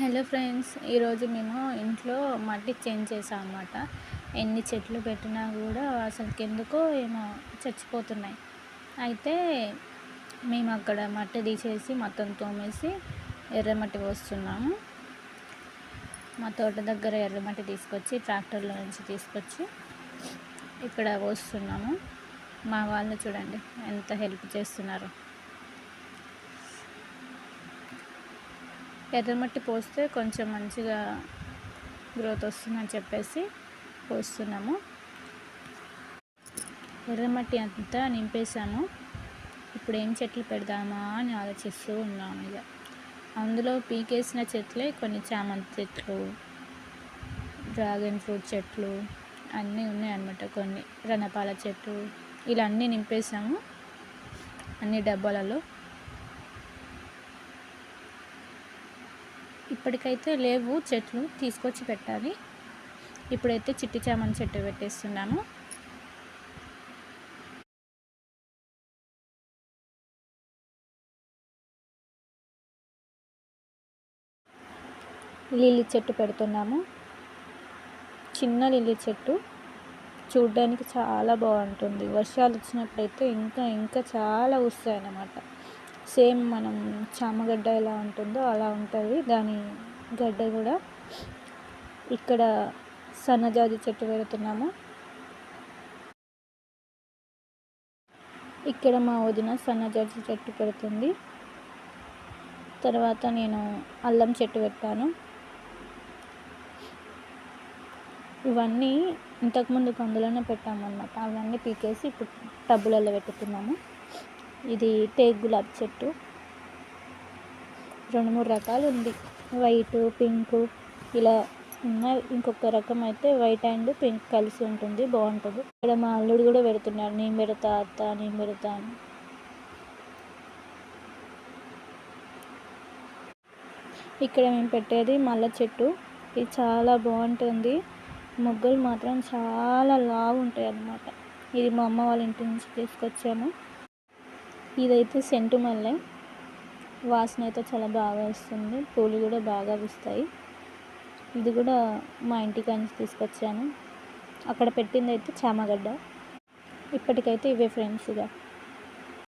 Hello friends ఈరోజు మేము ఇంట్లో మట్టి చేంజ్ చేసాం అనమాట ఎన్ని చెట్లు పెట్టినా కూడా అసలుకి ఎందుకో ఏమో చచ్చిపోతున్నాయి. అయితే మేము అక్కడ మట్టి తీసేసి మొత్తం తోమేసి ఎర్రమట్టి పోస్తున్నాము. మా తోట దగ్గర ఎర్రమట్టి తీసుకొచ్చి ట్రాక్టర్లో నుంచి తీసుకొచ్చి ఇక్కడ పోస్తున్నాము. మా వాళ్ళు చూడండి ఎంత హెల్ప్ చేస్తున్నారు. ఎర్రమట్టి పోస్తే కొంచెం మంచిగా గ్రోత్ వస్తుందని చెప్పేసి పోస్తున్నాము. ఎర్రమట్టి అంతా నింపేసాము ఇప్పుడు ఏం చెట్లు పెడదామా అని ఆలోచిస్తూ ఉన్నాము ఇక. అందులో పీకేసిన చెట్లే కొన్ని చామంతి చెట్లు డ్రాగన్ ఫ్రూట్ చెట్లు అన్నీ ఉన్నాయన్నమాట కొన్ని. రణపాల చెట్లు ఇలా అన్నీ నింపేసాము అన్ని డబ్బాలలో. ఇప్పటికైతే లేవు చెట్లు తీసుకొచ్చి పెట్టాలి. ఇప్పుడైతే చిట్టి చామన్ చెట్టు పెట్టేస్తున్నాము లిల్లీ చెట్టు పెడుతున్నాము. చిన్న లిల్లీ చెట్టు. చూడ్డానికి చాలా బాగుంటుంది. వర్షాలు వచ్చినప్పుడైతే ఇంకా ఇంకా చాలా వస్తాయి అన్నమాట సేమ్ మనం చామగడ్డ ఎలా ఉంటుందో అలా ఉంటుంది. దాని గడ్డ కూడా ఇక్కడ సన్నజాజి చెట్టు పెడుతున్నాము. ఇక్కడ మా వదిన సన్నజాజి చెట్టు పెడుతుంది. తర్వాత నేను అల్లం చెట్టు పెట్టాను. ఇవన్నీ ఇంతకుముందు కందులోనే పెట్టామన్నమాట. అవన్నీ పీకేసి ఇప్పుడు టబ్బులలో పెట్టుకున్నాము. ఇది టేక్ గులాబీ చెట్టు. రెండు మూడు రకాలు ఉంది. వైట్ పింక్ ఇలా ఉన్నాయి. ఇంకొక రకం అయితే వైట్ అండ్ పింక్ కలిసి ఉంటుంది. బాగుంటుంది. ఇక్కడ మా అల్లుడు కూడా పెడుతున్నాడు. నేను పెడతా అత్త నేను పెడతా అని. ఇక్కడ మేము పెట్టేది మల్ల చెట్టు. ఇది చాలా బాగుంటుంది. మొగ్గలు మాత్రం చాలా లావు ఉంటాయి అన్నమాట ఇది మా అమ్మ వాళ్ళ ఇంటి నుంచి తీసుకొచ్చాము. ఇదైతే సెంటు మల్లె వాసన అయితే చాలా బాగా వస్తుంది. పూలు కూడా బాగా వస్తాయి ఇది కూడా మా ఇంటికి నుంచి తీసుకొచ్చాను. అక్కడ పెట్టింది అయితే చామగడ్డ. ఇప్పటికైతే ఇవే ఫ్రెండ్స్ ఇక